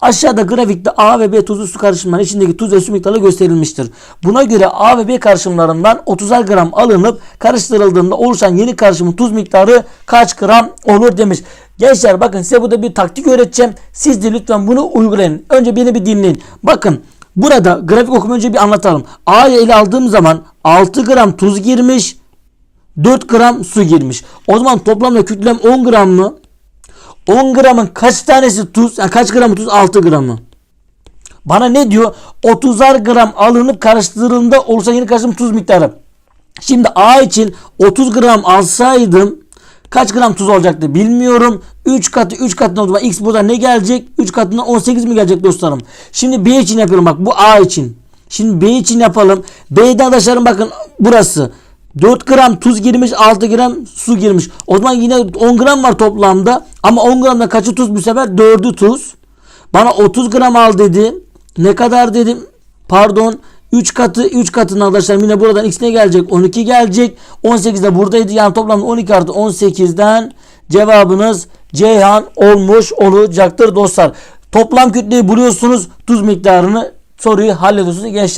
Aşağıda grafikte A ve B tuzlu su karışımlarının içindeki tuz ve su miktarı gösterilmiştir. Buna göre A ve B karışımlarından 30'ar gram alınıp karıştırıldığında oluşan yeni karışımın tuz miktarı kaç gram olur demiş. Gençler bakın size burada bir taktik öğreteceğim. Siz de lütfen bunu uygulayın. Önce beni bir dinleyin. Bakın burada grafik okumu önce bir anlatalım. A'yı ele aldığım zaman 6 gram tuz girmiş. 4 gram su girmiş. O zaman toplamda kütlem 10 gram mı? 10 gramın kaç tanesi tuz? Yani kaç gramı tuz? 6 gramı. Bana ne diyor? 30'ar gram alınıp karıştırıldığında olursa yeni karışım tuz miktarı. Şimdi A için 30 gram alsaydım kaç gram tuz olacaktı bilmiyorum. 3 katı 3 katına o x burada ne gelecek? 3 katından 18 mi gelecek dostlarım? Şimdi B için yapıyorum bak bu A için. Şimdi B için yapalım. B'den arkadaşlarım bakın burası. 4 gram tuz girmiş 6 gram su girmiş. O zaman yine 10 gram var toplamda. Ama 10 gramda kaçı tuz bu sefer? 4'ü tuz. Bana 30 gram al dedi. Ne kadar dedim? Pardon. 3 katı 3 katının arkadaşlar yine buradan x ne gelecek? 12 gelecek. 18 de buradaydı. Yani toplamda 12 artı 18'den cevabınız Ceyhan olmuş olacaktır dostlar. Toplam kütleyi buluyorsunuz. Tuz miktarını soruyu hallediyorsunuz gençler.